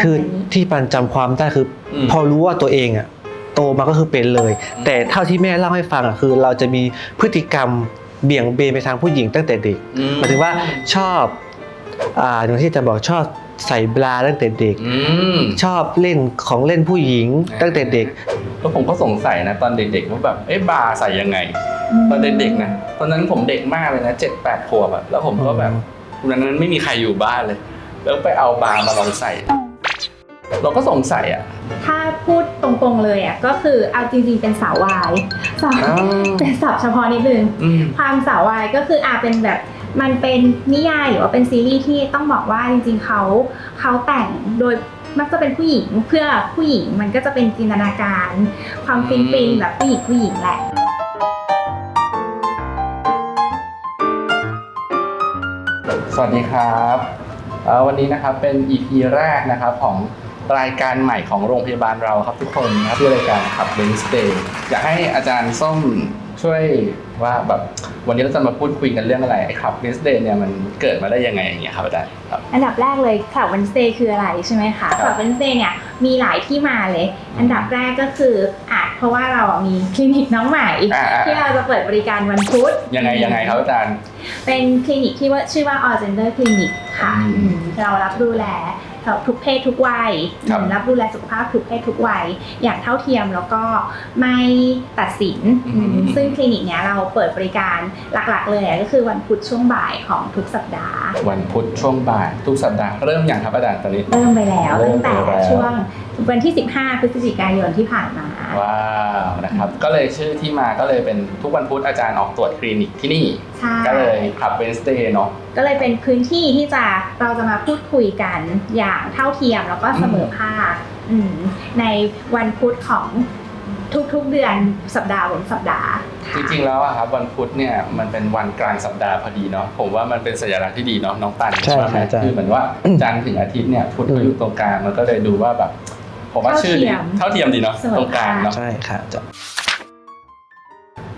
คือที่ปันจำความได้คืออม พอรู้ว่าตัวเองอะโตมาก็คือเป็นเลยอืมแต่เท่าที่แม่เล่าให้ฟังอะคือ เราจะมีพฤติกรรมเบี่ยงเบนไปทางผู้หญิงตั้งแต่เด็กอืหมายถึงว่าชอบอ่าอย่างที่อาจะบอกชอบใส่บราตั้งแต่เด็ก อืม ชอบเล่นของเล่นผู้หญิงตั้งแต่เด็ก แล้วผมก็สงสัยนะตอนเด็กๆว่าแบบเอ๊ะบาร์ใส่ยังไง ตอนเด็กๆนะตอนนั้นผมเด็กมากเลยนะเจ็ดแปดขวบอะแล้วผมก็แบบวันนั้นไม่มีใครอยู่บ้านเลย แล้วไปเอาบาร์มาลองใส่ เราก็สงสัยอะถ้าพูดตรงๆเลยอะก็คือเอาจริงๆเป็นสาววายสาวอ้าวเป็นศัพท์เฉพาะนิดนึง อืม ความสาววายก็คืออาเป็นแบบมันเป็นนิยายหรือว่าเป็นซีรีส์ที่ต้องบอกว่าจริงๆเขาเขาแต่งโดยมักจะเป็นผู้หญิงเพื่อผู้หญิงมันก็จะเป็นจินตนาการ ความฟินฟินๆแบบผู้หญิงผู้หญิงแหละ สวัสดีครับเอ่อวันนี้นะครับเป็น EP แรกนะครับของ รายการใหม่ของโรงพยาบาลเราครับทุกคนนะครับชื่อรายการขับ Wednesday อยากให้อาจารย์ส้มช่วยว่าแบบวันนี้เราจะมาพูดคุยกันเรื่องอะไรไอ้ขับ Wednesday เนี่ยมันเกิดมาได้ยังไงอย่างเงี้ยครับอาจารย์ครับ อันดับแรกเลยคลับวันสเตย์คืออะไรใช่ไหมคะครับคลับวันสเตย์เนี่ยมีหลายที่มาเลย อันดับแรกก็คืออาจเพราะว่าเราอะมีคลินิกน้องใหม่อ่าๆที่เราจะเปิดบริการวันพุธยังไงยังไงครับอาจารย์ เป็นคลินิกที่ว่าชื่อว่า All Gender Clinic ค่ะอืมอืมเรารับดูแล ทุกเพศทุกวัยครับอืมรับดูแลสุขภาพทุกเพศทุกวัยอย่างเท่าเทียมแล้วก็ไม่ตัดสิน อืม ซึ่งคลินิกเนี้ยเราเปิดบริการหลักๆ เลยอะก็คือวันพุธช่วงบ่ายของทุกสัปดาห์ วันพุธช่วงบ่ายทุกสัปดาห์เริ่มอย่างครับอาจารย์ตอนนี้ เริ่มไปแล้ว เริ่ตั้มงไปแต่แล้ว ช่วงวันที่ 15 พฤศจิกายนที่ผ่านมา ว้าวนะครับ ก็เลยชื่อที่มาก็เลยเป็นทุกวันพุธอาจารย์ออกตรวจคลินิกที่นี่ ใช่ ก็เลยขับเวนสเตย์เนาะ ก็เลยเป็นพื้นที่ที่จะเราจะมาพูดคุยกันอย่างเท่าเทียมแล้วก็เสมอภาคอืมในวันพุธของทุกๆเดือนสัปดาห์บนสัปดาห์จริงๆแล้วอะครับวันพุธเนี่ยมันเป็นวันกลางสัปดาห์พอดีเนาะผมว่ามันเป็นสัญลักษณ์ที่ดีเนาะน้องปันใช่ว่าไหมครับอาจารย์ คือเหมือนว่าจันทร์ถึงอาทิตย์เนี่ยพุธก็อยู่ตรงกลางมันก็เลยดูว่าแบบ ผมว่าชื่อดีเท่าเทียมดีเนาะตรงกลางเนาะใช่ค่ะจะ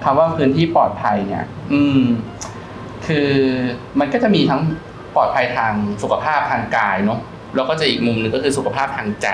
คำว่าพื้นที่ปลอดภัยเนี่ย อืม คือมันก็จะมีทั้งปลอดภัยทางสุขภาพทางกายเนาะแล้วก็จะอีกมุมหนึงก็คือสุขภาพทางใจ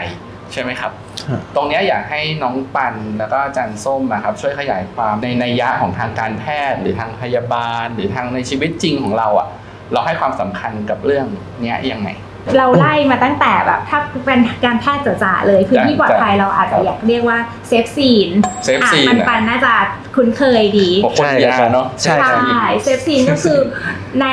ใช่ไหมครับฮะตรงเนี้ยอยากให้น้องปันแล้วก็อาจารย์ส้มนะครับ ช่วยขยายความในนัยยะของทางการแพทย์ หรือทางพยาบาล หรือทางในชีวิตจริงของเราอะ่ะ เราให้ความสำคัญกับเรื่องเนี้ยยังไง เราไล่มาตั้งแต่แบบถ้าเป็นการแพทย์จ๋าๆเลยพื้นที่ปลอดภัยเราอาจจะอยากเรียกว่าเซฟซีน Safe อะ scene ปันอะปันน่าจะคุ้นเคยดีพวกคนยาเนาะใช่ครับเซฟซีนก็คือใน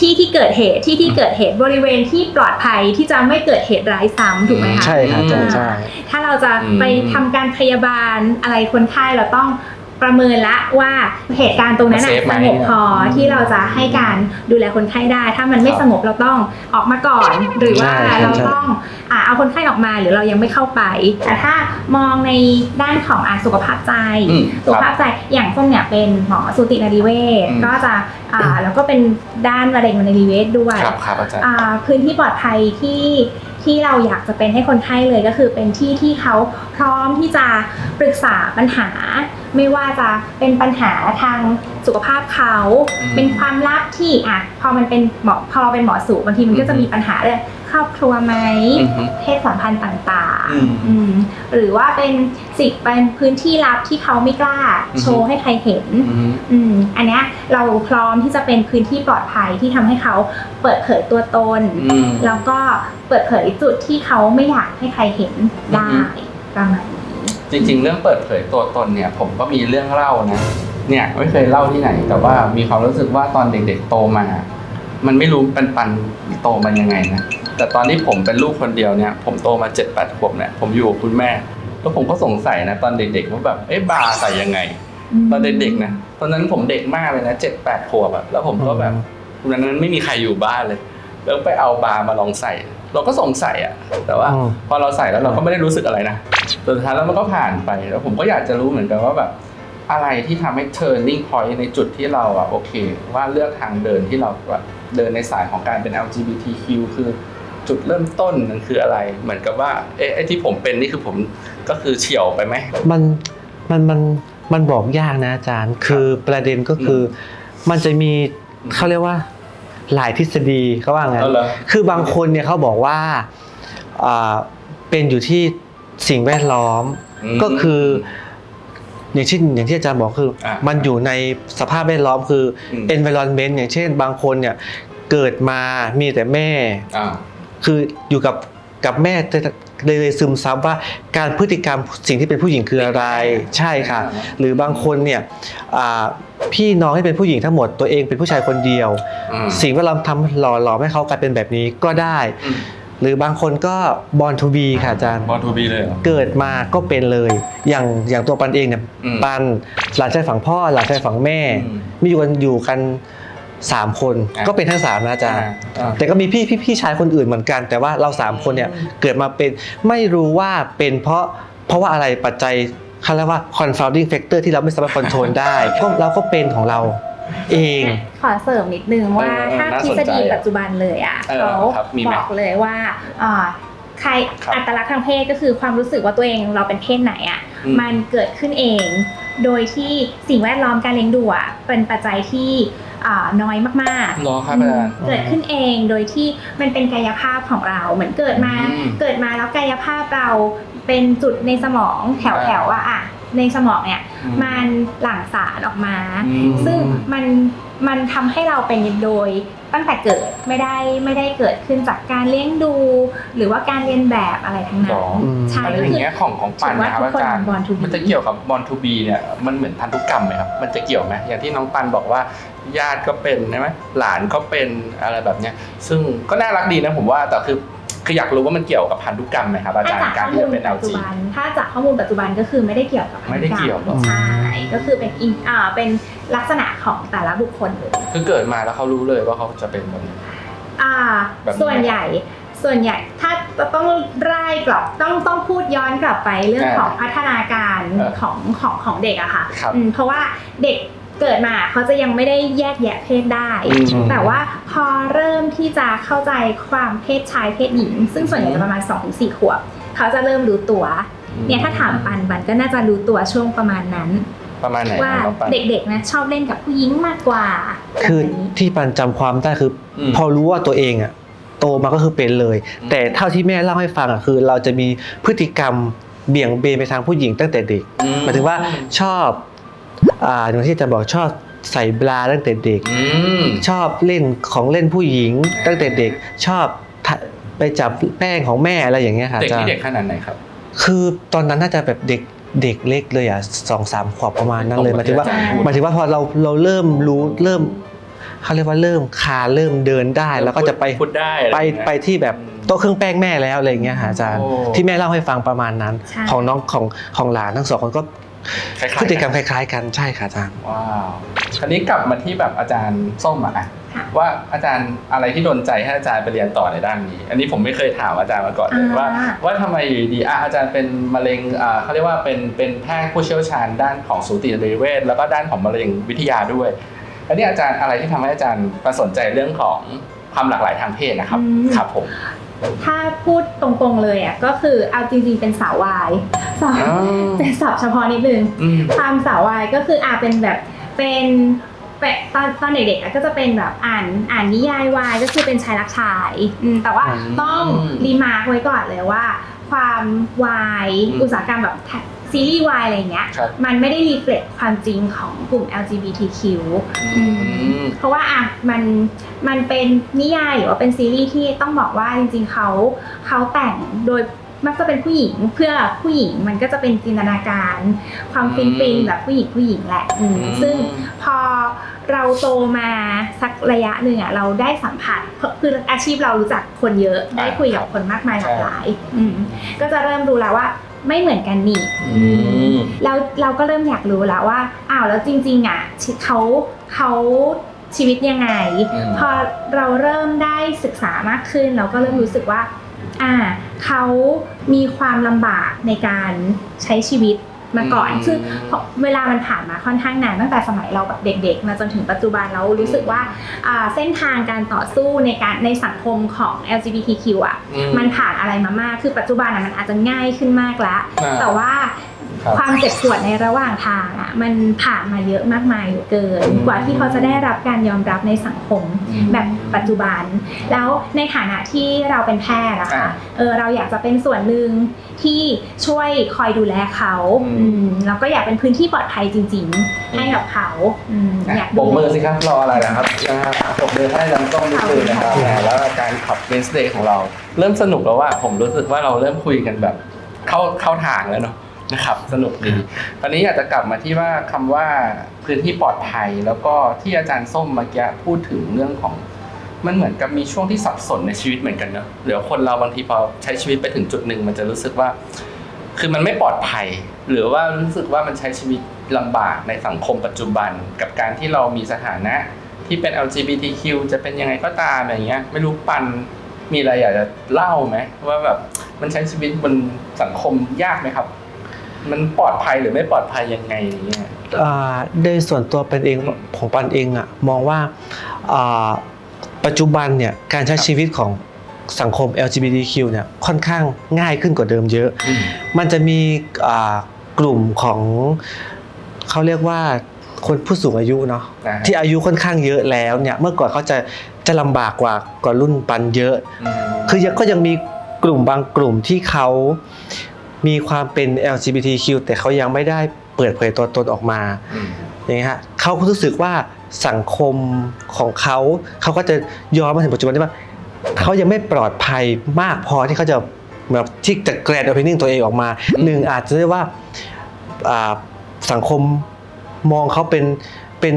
ที่ที่เกิดเหตุที่ที่เกิดเหตุบริเวณที่ปลอดภัยที่จะไม่เกิดเหตุร้ายซ้ำถูกไหมคะใช่ค่ะอาจารย์ใช่ถ้าเราจะไปทำการพยาบาลอะไรคนไข้เราต้อง ประเมินละว่าเหตุการณ์ตรงนั้นน่ะมัน safe ไหมสงบพอที่เราจะให้การดูแลคนไข้ได้ ถ้ามันไม่ครับสงบเราต้องออกมาก่อน หรือว่าใช่ครับเราใช่ต้องอะเอาคนไข้ออกมาหรือเรายังไม่เข้าไปแต่ถ้ามองในด้านของอะสุขภาพใจอืมสุขภาพใจอย่างส้มเนี่ยเป็นหมอสูตินรีเวชอืมก็จะอ่าแล้วก็เป็นด้านมะเร็งนรีเวชด้วยครับครับอาจารย์อ่าพื้นที่ปลอดภัยที่ที่เราอยากจะเป็นให้คนไข้เลยก็คือเป็นที่ที่เขาพร้อมที่จะปรึกษาปัญหา ไม่ว่าจะเป็นปัญหาทางสุขภาพเขา อืมเป็นความลับที่อะพอมันเป็นหมอพอเราเป็นหมอสูบางทีมันก็จะมีปัญหาเรื่องครอบครัวไหม อือฮึเพศสัมพันธ์ต่างอืมๆอืมหรือว่าเป็นสิ่งเป็นพื้นที่ลับที่เขาไม่กล้าอือฮึ โชว์ให้ใครเห็น อืม อืมอันเนี้ยเราพร้อมที่จะเป็นพื้นที่ปลอดภัยที่ทำให้เขาเปิดเผยตัวตน อืม แล้วก็เปิดเผยจุดที่เขาไม่อยากให้ใครเห็นได้อือฮึ ประมาณนี้ จริง ๆ เรื่องเปิดเผยตัวตนเนี่ย ผมก็มีเรื่องเล่านะ เนี่ยไม่เคยเล่าที่ไหน แต่ว่ามีความรู้สึกว่าตอนเด็ก ๆ โตมา มันไม่รู้ปันปันๆโตมายังไงนะแต่ตอนที่ผมเป็นลูกคนเดียวเนี่ย ผมโตมาเจ็ดแปดขวบเนี่ยผมอยู่กับคุณแม่ แล้วผมก็สงสัยนะตอนเด็กๆว่าแบบเอ๊ะบาร์ใส่ยังไง ตอนเด็กๆนะตอนนั้นผมเด็กมากเลยนะเจ็ดแปดขวบอะแล้วผมก็แบบวันนั้นไม่มีใครอยู่บ้านเลย แล้วไปเอาบาร์มาลองใส่ เราก็สงสัยอะแต่ว่า อืม พอเราใส่แล้วเราก็ไม่ได้รู้สึกอะไรนะแต่สุดท้ายแล้วมันก็ผ่านไป แล้วผมก็อยากจะรู้เหมือนกันว่าแบบอะไรที่ทำให้ turning point ในจุดที่เราอะโอเค ว่าเลือกทางเดินที่เราแบบเดินในสายของการเป็น LGBTQ คือจุดเริ่มต้นมันคืออะไร เหมือนกับว่าเอ๊ะไอ้ที่ผมเป็นนี่คือผมก็คือเฉียวไปไหม มันมันมันมันบอกยากนะอาจารย์ คือประเด็นก็คืออมันจะมีอืมเขาเรียกว่า หลายทฤษฎีเขาว่างั้น เอาเหรอ คือบางคนเนี่ยเขาบอกว่าอ่าเป็นอยู่ที่สิ่งแวดล้อมมก็คืออย่างเช่นอย่างที่อาจารย์บอกคือ อะมันอยู่ในสภาพแวดล้อมคืออ ม environment อย่างเช่น บางคนเนี่ยเกิดมามีแต่แม่ อ่า คืออยู่กับ กับแม่แต่เลยเลยซึมซับว่าการพฤติกรรมสิ่งที่เป็นผู้หญิงคืออะไรใช่ค่ะ หรือบางคนเนี่ยอ่าพี่น้องที่เป็นผู้หญิงทั้งหมดตัวเองเป็นผู้ชายคนเดียวอืมสิ่งแวดล้อมทำหล่อหลอมให้เขากลายเป็นแบบนี้ก็ได้อืมหรือบางคนก็บอลทูบีค่ะอาจารย์บอลทูบีเลยเหรอเกิดมาก็เป็นเลยอย่างอย่างตัวปันเองเนี่ยอืมปันหลานชายฝั่งพ่อหลานชายฝั่งแม่อืมมีอยู่กันอยู่กัน สามคนอะก็เป็นทั้งสามนะอาจารย์ อ่า แต่ก็มีพี่พี่พี่ชายคนอื่นเหมือนกัน แต่ว่าเราสามคนเนี่ยเกิดมาเป็นไม่รู้ว่าเป็นเพราะเพราะว่าอะไรปัจจัยเขาเรียกว่า confounding factor ที่เราไม่สามารถคอนโทรลได้ก็เราก็เป็นของเราเอง ขอเสริมนิดนึงว่าเออเออถ้าน่าทฤสนษใจฎีอะปัจจุบันเลยอะเออเขาครับมีไหมบอกเลยว่าอ่าใครครับอัตลักษณ์ทางเพศก็คือความรู้สึกว่าตัวเองเราเป็นเพศไหนอะอืมมันเกิดขึ้นเอง โดยที่สิ่งแวดล้อมการเลี้ยงดูอะเป็นปัจจัยที่อ่าน้อยมากๆรอครับอาจารย์เกิดขึ้นเองโดยที่มันเป็นกายภาพของเราเหมือนเกิดมาอืมเกิดมาแล้วกายภาพเราเป็นจุดในสมองแถวแถวๆว่าอะในสมองเนี่ยอืมมันหลั่งสารออกมาอืมซึ่งมัน มันทำให้เราเป็นโดยตั้งแต่เกิดไม่ได้ไม่ได้เกิดขึ้นจากการเลี้ยงดู หรือว่าการเรียนแบบอะไรทั้งนั้หรนออืมใช่อะไรก็อย่าคืงอเงี้ยของของปันนะครับถือว่าทุกคนอาจารย์ born to be มันจะเกี่ยวกับบอลทูบีเนี่ยมันเหมือนพันธุกรรมไหมครับมันจะเกี่ยวไหมอย่างที่น้องปันบอกว่าญาติก็เป็นใช่ไหมหลานก็เป็นอะไรแบบเนี้ยซึ่งก็น่ารักดีนะผมว่าแต่คือ คืออยากรู้ว่ามันเกี่ยวกับพันธุกรรมไหมครับอาจารถ้าย์จากการข้อที่มูลจะเป็นปัจจุ LG บันถ้าจากข้อมูลปัจจุบันก็คือไม่ได้เกี่ยวกับไม่ได้เกี่ยวหรอใช่ก็คือเป็นอินอ่าเป็นลักษณะของแต่ละบุคคลเลยคือเกิดมาแล้วเขารู้เลยว่าเขาจะเป็นแบบนี้อ่าแบบนี้ส่วนใหญ่ส่วนใหญ่ถ้าต้องไล่กลับต้องต้องพูดย้อนกลับไปเรื่องอ่าของพัฒนาการเออของของของเด็กอะค่ะครับอืมเพราะว่าเด็ก เกิดมาเขาจะยังไม่ได้แยกแยะเพศได้ อืม แต่ว่าพอเริ่มที่จะเข้าใจความเพศชายเพศหญิง ซึ่งส่วนใหญ่จะประมาณ 2-4 ขวบ เขาจะเริ่มรู้ตัว เนี่ยถ้าถามปันปันก็น่าจะรู้ตัวช่วงประมาณนั้น ประมาณไหนว่าครับน้องปัน เด็กๆนะชอบเล่นกับผู้หญิงมากกว่าคือแบบนี้ ที่ปันจำความได้คืออมพอรู้ว่าตัวเองอะโตมาก็คือเป็นเลย อืม แต่เท่าที่แม่เล่าให้ฟังอะคือ เราจะมีพฤติกรรมเบี่ยงเบนไปทางผู้หญิงตั้งแต่เด็กอืหมายถึงว่าชอบ อ่าอย่างที่อาจะบอกชอบใส่บราตั้งแต่เด็ก อืม ชอบเล่นของเล่นผู้หญิง ตั้งแต่เด็กชอบทะไปจับแป้งของแม่อะไรอย่างเงี้ยค่ะเด็กอาจารที่ย์เด็กขนาดไหนครับ คือตอนนั้นน่าจะแบบเด็กเด็กเล็กเลยอะสองสามขวบประมาณนั้นเลยหมายถึงว่าใช่หมายถึงว่าพอเราเราเริ่มรู้เริ่มเขาเรียกว่าเริ่มคลานเริ่มเดินได้ แล้วก็จะไปพูดได้อะไปรอย่างเงี้ย ไปที่แบบโต๊ะเครื่องแป้งแม่แล้วอะไรอย่างเงี้ยค่ะอาจารย์ โอ้ ที่แม่เล่าให้ฟังประมาณนั้น ใช่ ของน้องของของหลานทั้งสองคนก็ คล้ายๆพฤติกรรมคล้ายๆ กันใช่ค่ะอาจารย์ ว้าวคราวนี้กลับมาที่แบบอาจารย์ส้มอะอะค่ะ ว่าอาจารย์อะไรที่โดนใจให้อาจารย์ไปเรียนต่อในด้านนี้ อันนี้ผมไม่เคยถามอาจารย์มาก่อนเลยอ่าว่า ว่าทำไมอยู่ดีอะอาจารย์เป็นมะเร็งอ่าเขาเรียกว่าเป็นเป็นแพทย์ผู้เชี่ยวชาญด้านของสูตินรีเวชแล้วก็ด้านของมะเร็งวิทยาด้วยอันนี้อาจารย์อะไรที่ทำให้อาจารย์มาสนใจเรื่องของความหลากหลายทางเพศนะครับอืม ครับผม ถ้าพูดตรงๆเลยอะก็คือเอาจริงๆเป็นสาววายสาวอ๋อเป็นศัพท์เฉพาะนิดนึงอืม ความสาววายก็คืออาเป็นแบบเป็นเป็นตอนตอนเด็กๆอะก็จะเป็นแบบอ่านอ่านนิยายวายก็คือเป็นชายรักชายอืมแต่ว่าอืมต้องรีมาร์คไว้ก่อนเลยว่า ความวายอืม อุตสาหกรรมแบบ ซีรีส์วายอะไรเงี้ย ครับมันไม่ได้รีเฟล็กความจริงของกลุ่ม LGBTQ อืม เพราะว่าอะมันมันเป็นนิยายหรือว่าเป็นซีรีส์ที่ต้องบอกว่าจริงๆเขาเขาแต่งโดยมักจะเป็นผู้หญิงเพื่อผู้หญิงมันก็จะเป็นจินตนาการ ความฟินฟินๆแบบผู้หญิงผู้หญิงแหละอืมอืมซึ่ง พอเราโตมาสักระยะหนึ่งอะเราได้สัมผัสคืออาชีพเรารู้จักคนเยอะ ได้คุยกับคนมากมายหลากหลายอืมก็จะเริ่มรู้แล้วว่า ไม่เหมือนกันนี่อืม แล้วเราก็เริ่มอยากรู้แล้วว่าอ้าวแล้วจริงๆอะชีเขาเขาชีวิตยังไง อืม พอเราเริ่มได้ศึกษามากขึ้น เราก็เริ่มรู้สึกว่า อ่าเขามีความลำบากในการใช้ชีวิต มาก่อนอืมคือพอเวลามันผ่านมาค่อนข้างนานตั้งแต่สมัยเราแบบเด็กๆ มาจนถึงปัจจุบันเรารู้สึกว่าอ่าเส้นทางการต่อสู้ในการในสังคมของ LGBTQ อะอืมันผ่านอะไรมามาก คือปัจจุบันอะมันอาจจะง่ายขึ้นมากแล้วอ่าแต่ว่า ครับความเจ็บปวดในระหว่างทางอะมันผ่านมาเยอะมากมายเหลือเกินอืมกว่าที่เขาจะได้รับการยอมรับในสังคมอืมแบบปัจจุบัน แล้วในฐานะที่เราเป็นแพทย์อะค่ะอ่าเออเราอยากจะเป็นส่วนหนึ่งที่ช่วยคอยดูแลเขาอืมอืมแล้วก็อยากเป็นพื้นที่ปลอดภัยจริง ๆ ให้กับเขาอืมอยากปดูมแลมือสิครับรออะไรนะครับนะครับปมมือให้ลำกล้องนิดนึงนะครับขอบคุณครับแล้วการขับเ e นสเดย์ของเรา เริ่มสนุกแล้วว่าผมรู้สึกว่าเราเริ่มคุยกันแบบเข้าเข้าทางแล้วเนาะ นะครับสนุกดีตอนนี้อยากจะกลับมาที่ว่าคำว่าพื้นที่ปลอดภัย แล้วก็ที่อาจารย์ส้มเมื่อกี้พูดถึงเรื่องของ มันเหมือนกับมีช่วงที่สับสนในชีวิตเหมือนกันเนอะเดี๋ยวคนเราบางทีพอใช้ชีวิตไปถึงจุดหนึ่งมันจะรู้สึกว่า คือมันไม่ปลอดภัย หรือว่ารู้สึกว่ามันใช้ชีวิตลำบากในสังคมปัจจุบัน กับการที่เรามีสถานะที่เป็น LGBTQ จะเป็นยังไงก็ตามอย่างเงี้ย ไม่รู้ปันมีอะไรอยากจะเล่าไหมว่าแบบมันใช้ชีวิตบนสังคมยากไหมครับ มันปลอดภัยหรือไม่ปลอดภัยยังไงอย่างเงี้ยอ่าโดยส่วนตัวเป็นเองอืมของปันเองอะมองว่าอ่าปัจจุบันเนี่ยการใช้ชีวิตของสังคม LGBTQ เนี่ยค่อนข้างง่ายขึ้นกว่าเดิมเยอะอืมมันจะมีอ่ากลุ่มของเขาเรียกว่าคนผู้สูงอายุเนาะนะฮะที่อายุค่อนข้างเยอะแล้วเนี่ยเมื่อก่อนเขาจะจะลำบากกว่ากว่ารุ่นปันเยอะมคือยังก็ยังมีกลุ่มบางกลุ่มที่เขา มีความเป็น LGBTQ แต่เขายังไม่ได้เปิดเผยตัวตนออกมาอืมอย่างนี้ฮะเขาก็รู้สึกว่าสังคมของเขาเขาก็จะย้อนมาถึงปัจจุบันที่ว่าเขายังไม่ปลอดภัยมากพอที่เขาจะแบบที่จะแกรนด์โอเพนนิ่งตัวเองออกมาอืมหนึ่งอาจจะเรียกว่าอ่าสังคมมองเขาเป็น เป็น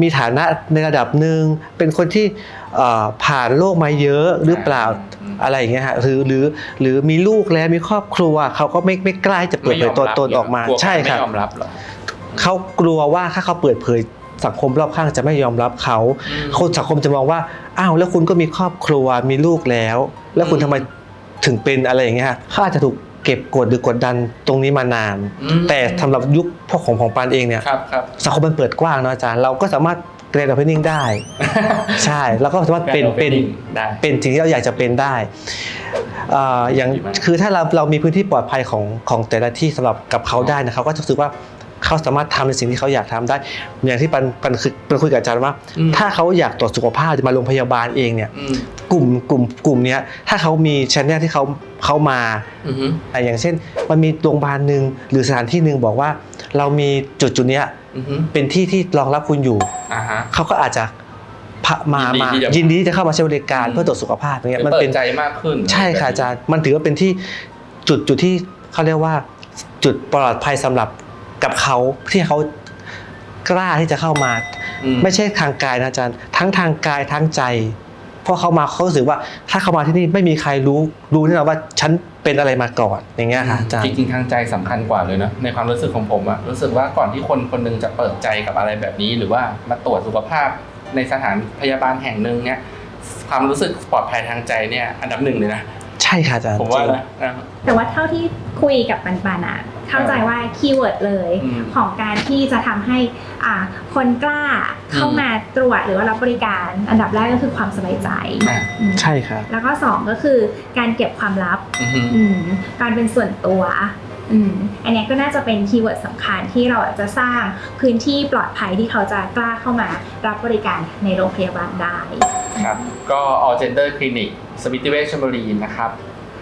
มีฐานะในระดับหนึ่งเป็นคนที่เอ่อผ่านโลกมาเยอะหรือเปล่าอืมอะไรอย่างเงี้ยฮะหรือหรือหรือมีลูกแล้วมีครอบครัวเขาก็ไม่ไม่กล้าจะเปิดเผยตัวตนออกมากลัวใช่ครับไม่ยอมรับเหรอเขากลัวว่าถ้าเขาเปิดเผยสังคมรอบข้างจะไม่ยอมรับเขาอืมคนสังคมจะมองว่าอ้าวแล้วคุณก็มีครอบครัวมีลูกแล้ว แล้วคุณอืมทำไมถึงเป็นอะไรอย่างเงี้ยฮะเขาอาจจะถูก เก็บกดหรือกดดันตรงนี้มานาน อืม แต่สำหรับยุคพวกของของปานเองเนี่ยครับครับ สังคมมันเปิดกว้างเนอะอาจารย์เราก็สามารถเกรดโอเพนนิ่งได้ ใช่แล้วก็สามารถเป็นเป็นได้ เป็นสิ่งที่เราอยากจะเป็นได้อ่าอย่างดีมาก คือถ้าเราเรามีพื้นที่ปลอดภัยของของแต่ละที่สำหรับกับเขาได้นะเขาก็จะรู้สึกว่า เขาสามารถทำในสิ่งที่เขาอยากทำได้ อย่างที่ปันปันคือปันคุยกับอาจารย์ว่าอืมถ้าเขาอยากตรวจสุขภาพจะมาโรงพยาบาลเองเนี่ยอืมกลุ่มกลุ่มกลุ่มเนี้ยถ้าเขามีชแนลที่เขาเขามาอือฮึอะอย่างเช่น มันมีโรงพยาบาลหนึ่งหรือสถานที่หนึ่งบอกว่า เรามีจุดจุดเนี้ยอือฮึเป็นที่ที่รองรับคุณอยู่อ่าฮะเขาก็อาจจะพะมายินดีมาที่จะยินดีที่จะเข้ามาใช้บริการอืมเพื่อตรวจสุขภาพอย่างเงี้ยมันเปิเป็ดนใจมากขึ้น ใช่ค่ะอาจารย์มันถือว่าเป็นที่จุดจุดที่เขาเรียกว่าจุดปลอดภัยสำหรับ กับเขาที่เขากล้าที่จะเข้ามา อืม ไม่ใช่ทางกายนะอาจารย์ ทั้งทางกายทั้งใจเพราะเขามาเขารู้สึกว่าถ้าเขามาที่นี่ไม่มีใครรู้รู้แน่นอนว่าฉันเป็นอะไรมาก่อนอย่างเงี้ยค่ะอาจารจย์ ริงๆทางใจสำคัญกว่าเลยนะในความรู้สึกของผมอะรู้สึกว่าก่อนที่คนคนหนึงจะเปิดใจกับอะไรแบบนี้ หรือว่ามาตรวจสุขภาพในสถานพยาบาลแห่งหนึ่งเนี่ยความรู้สึกปลอดภัยทางใจเนี่ยอันดับหนึ่งเลยนะใช่ค่ะอาจารย์ผมว่านะนะ แต่ว่าเท่าที่คุยกับปันปันอะ เข้าใจว่าคีย์เวิร์ดเลยอืมของการที่จะทำให้อ่าคนกล้าเข้าอืมมาตรวจหรือว่ารับบริการ อันดับแรกก็คือความสบายใจอะ อืมใช่ค่ะแล้วก็สองก็คือการเก็บความลับ อือฮึ อืมการเป็นส่วนตัวอืมอันเนี้ยก็น่าจะเป็นคีย์เวิร์ดสำคัญที่เราจะสร้างพื้นที่ปลอดภัยที่เขาจะกล้าเข้ามารับบริการในโรงพยาบาลได้ ครับก็ All Gender Clinic สมิติเวชชลบุรีนะครับ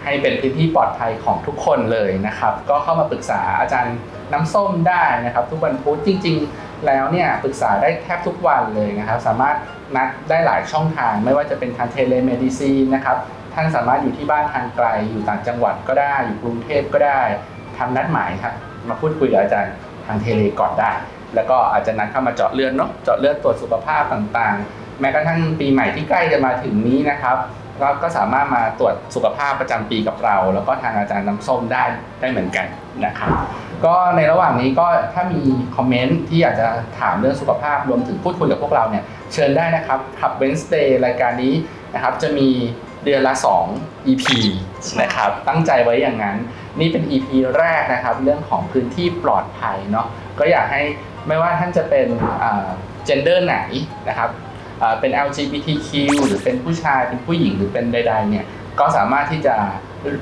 ให้เป็นพื้นที่ปลอดภัยของทุกคนเลยนะครับ ก็เข้ามาปรึกษาอาจารย์น้ำส้มได้นะครับ ทุกวันพุธจริง ๆ แล้วเนี่ยปรึกษาได้แทบทุกวันเลยนะครับ สามารถนัดได้หลายช่องทาง ไม่ว่าจะเป็นทางเทเลเมดิซีนนะครับท่านสามารถอยู่ที่บ้านทางไกลอยู่ต่างจังหวัดก็ได้อยู่กรุงเทพก็ได้ทำนัดหมายครับมาพูดคุยกับอาจารย์ทางเทเลก่อนได้ แล้วก็อาจจะนัดเข้ามาเจาะเลือดเนาะเจาะเลือดตรวจสุขภาพต่างๆ แม้กระทั่งปีใหม่ที่ใกล้จะมาถึงนี้นะครับ ก็ก็สามารถมาตรวจสุขภาพประจำปีกับเรา แล้วก็ทางอาจารย์น้ำส้มได้ได้เหมือนกันนะครับก็ในระหว่างนี้ก็ถ้ามีคอมเมนต์ที่อยากจะถามเรื่องสุขภาพรวมถึงพูดคุยกับพวกเราเนี่ยเชิญได้นะครับขับเวนสเ d ย์รายการนี้นะครับจะมีเดือนละ 2 EP นะครับตั้งใจไว้อย่างนั้น นี่เป็น EP แรกนะครับเรื่องของพื้นที่ปลอดภัยเนาะก็อยากให้ไม่ว่าท่านจะเป็นเจนเดอร์ไหนนะครับอ่า เป็น LGBTQ หรือเป็นผู้ชายเป็นผู้หญิงหรือเป็นใดๆเนี่ยก็สามารถที่จะ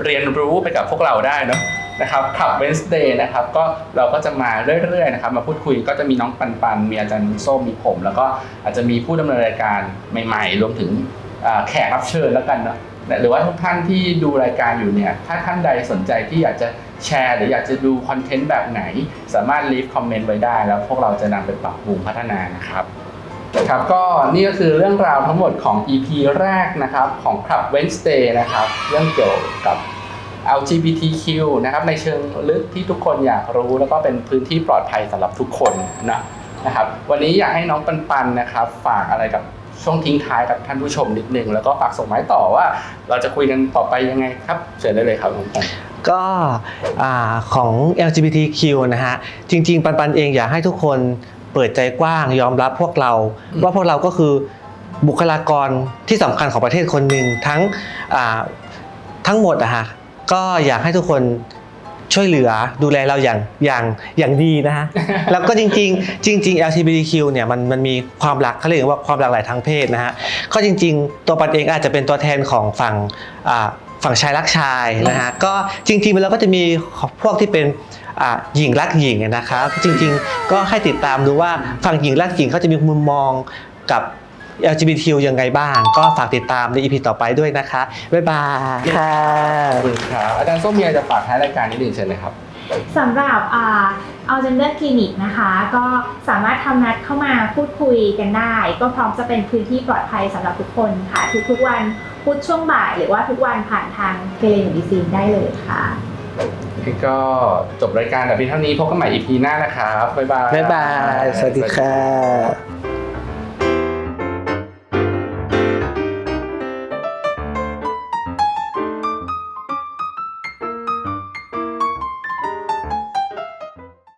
เรียนรู้ไปกับพวกเราได้เนาะนะครับขับ Wednesday นะครับก็เราก็จะมาเรื่อยๆนะครับมาพูดคุยก็จะมีน้องปันปันมีอาจารย์ส้มมีผม แล้วก็อาจจะมีผู้ดำเนินรายการใหม่ ๆ รวมถึงแขกรับเชิญแล้วกันเนาะหรือว่าทุกท่านที่ดูรายการอยู่เนี่ยถ้าท่านใดสนใจที่อยากจะแชร์ หรืออยากจะดูคอนเทนต์แบบไหน สามารถ leave คอมเมนต์ไว้ได้ แล้วพวกเราจะนำไปปรับปรุงพัฒนานะครับ ครับก็นี่ก็คือเรื่องราวทั้งหมดของ EP แรกนะครับของ Club Wednesday นะครับ เรื่องเกี่ยวกับ LGBTQ นะครับในเชิงลึกที่ทุกคนอยากรู้ แล้วก็เป็นพื้นที่ปลอดภัยสำหรับทุกคนนะนะครับ วันนี้อยากให้น้องปันปันนะครับ ฝากอะไรกับช่วงทิ้งท้ายกับท่านผู้ชมนิดนึง แล้วก็ฝากส่งไม้ต่อว่า เราจะคุยกันต่อไปยังไงครับเชิญได้เลยครับน้องปันก็อาของ LGBTQ นะฮะจริง ๆ ปันปันเองอยากให้ทุกคน เปิดใจกว้างยอมรับพวกเราอืมว่าพวกเราก็คือบุคลากรที่สำคัญของประเทศคนหนึ่งทั้งอ่าทั้งหมดอะฮะก็อยากให้ทุกคนช่วยเหลือดูแลเราอย่างอย่างอย่างดีนะฮะแล้วก็จริง ๆ จริง ๆ LGBTQ เนี่ยมันมันมีความหลากเขาเรียกว่าความหลากหลายทางเพศนะฮะก็จริง ๆ ตัวปันเองอาจจะเป็นตัวแทนของฝั่งอ่าฝั่งชายรักชายนะฮะก็จริงๆแล้วก็จะมีพวกที่เป็นอ่า หญิงรักหญิงนะครับ จริงๆ ก็ให้ติดตามดูว่าฝั่งหญิงรักหญิงเขาจะมีมุมมองกับ LGBTQ ยังไงบ้าง ก็ฝากติดตามใน EP ต่อไปด้วยนะคะ บ๊ายบายค่ะขอบคุณครับอาจารย์ส้มมีอะไรจะฝากท้ายรายการนิดนึงเชิญเลยครับ สำหรับอ่าเอาเจนเดอร์คลินิกนะคะ ก็สามารถทำนัดเข้ามาพูดคุยกันได้ ก็พร้อมจะเป็นพื้นที่ปลอดภัยสำหรับทุกคนค่ะ ทุกๆวันพุธช่วงบ่าย หรือว่าทุกวันผ่านทางเทเลมิซีนได้เลยค่ะ ก็จบรายการแต่เพียงเท่านี้พบกันใหม่ EP หน้านะครับบ๊ายบาย บ๊ายบาย สวัสดีค่ะ